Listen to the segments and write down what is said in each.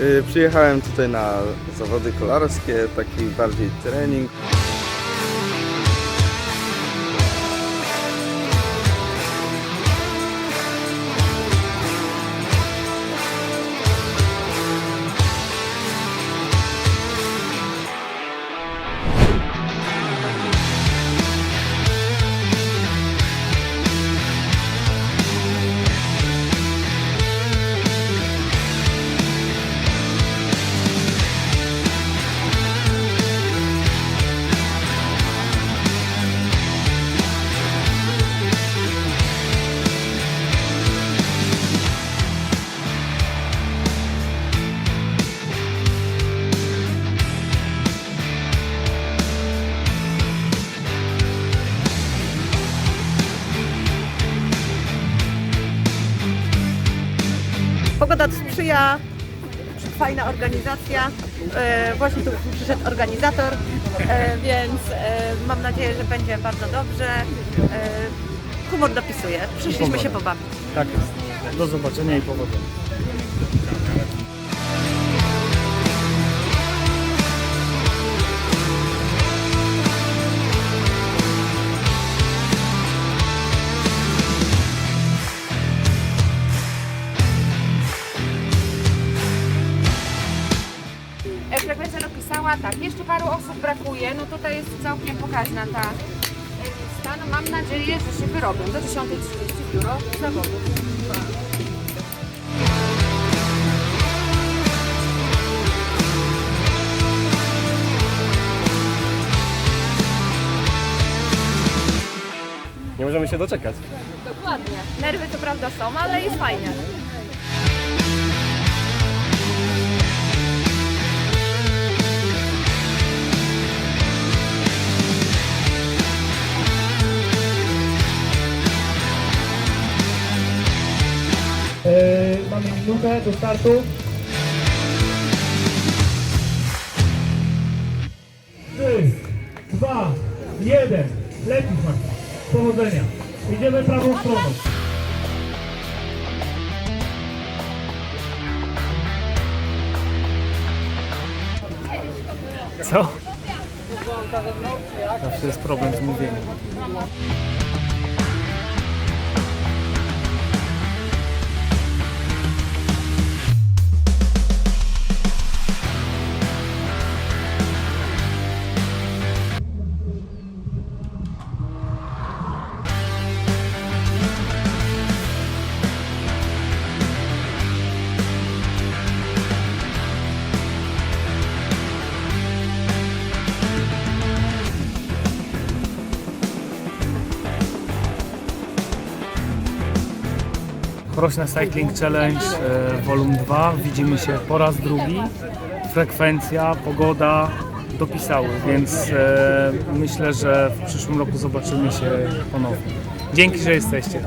Y, Przyjechałem tutaj na zawody kolarskie, taki bardziej trening. Pogoda sprzyja, fajna organizacja. E, właśnie tu przyszedł organizator, e, więc e, mam nadzieję, że będzie bardzo dobrze. Humor dopisuje. Przyszliśmy się pobawić. Tak jest. Do zobaczenia i powodzenia. Tak, jeszcze paru osób brakuje, no tutaj jest całkiem pokaźna ta e, lista. No mam nadzieję, że się wyrobią. Do 10.30 biuro zawodów. Nie możemy się doczekać. Dokładnie. Nerwy to prawda są, ale jest fajnie. Minutę do startu. Trzy, dwa, jeden. Lecisz Marta. Powodzenia. Idziemy prawą stroną. Co? Zawsze jest problem z mówieniem. Prośna Cycling Challenge e, Volume 2. Widzimy się po raz drugi. Frekwencja, pogoda dopisały, więc e, myślę, że w przyszłym roku zobaczymy się ponownie. Dzięki, że jesteście.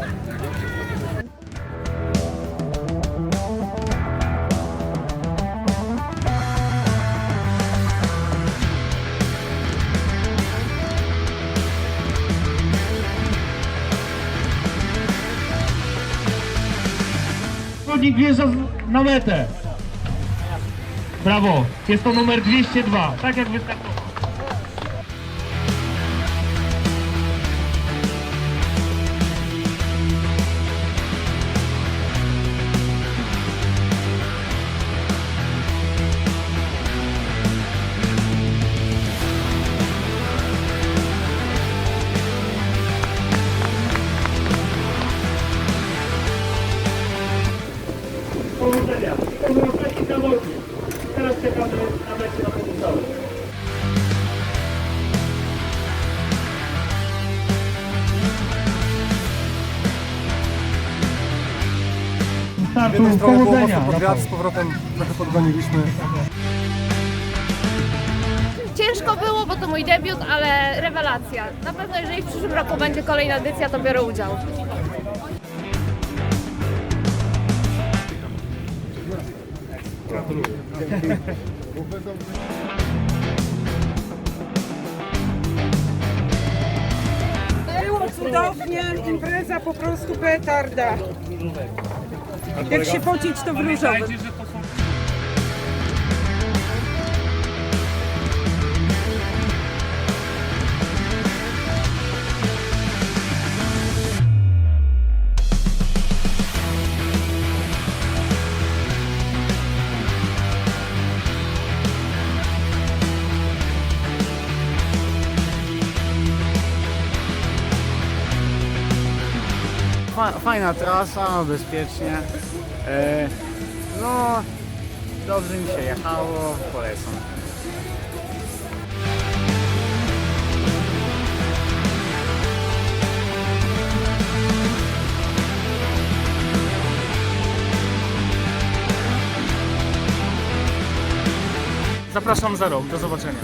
Zawodnik wjeżdża na metę. Brawo, jest to numer 202, tak jak wystartował. Startu, powodzenia. Podwiat, z powrotem trochę podgoniliśmy. Ciężko było, bo to mój debiut, ale rewelacja. Na pewno jeżeli w przyszłym roku będzie kolejna edycja, to biorę udział. Było cudownie, impreza po prostu petarda. Jak się pocić, to w różowym. Fa, fajna trasa, bezpiecznie. E, no, dobrze mi się jechało, polecam. Zapraszam za rok, do zobaczenia.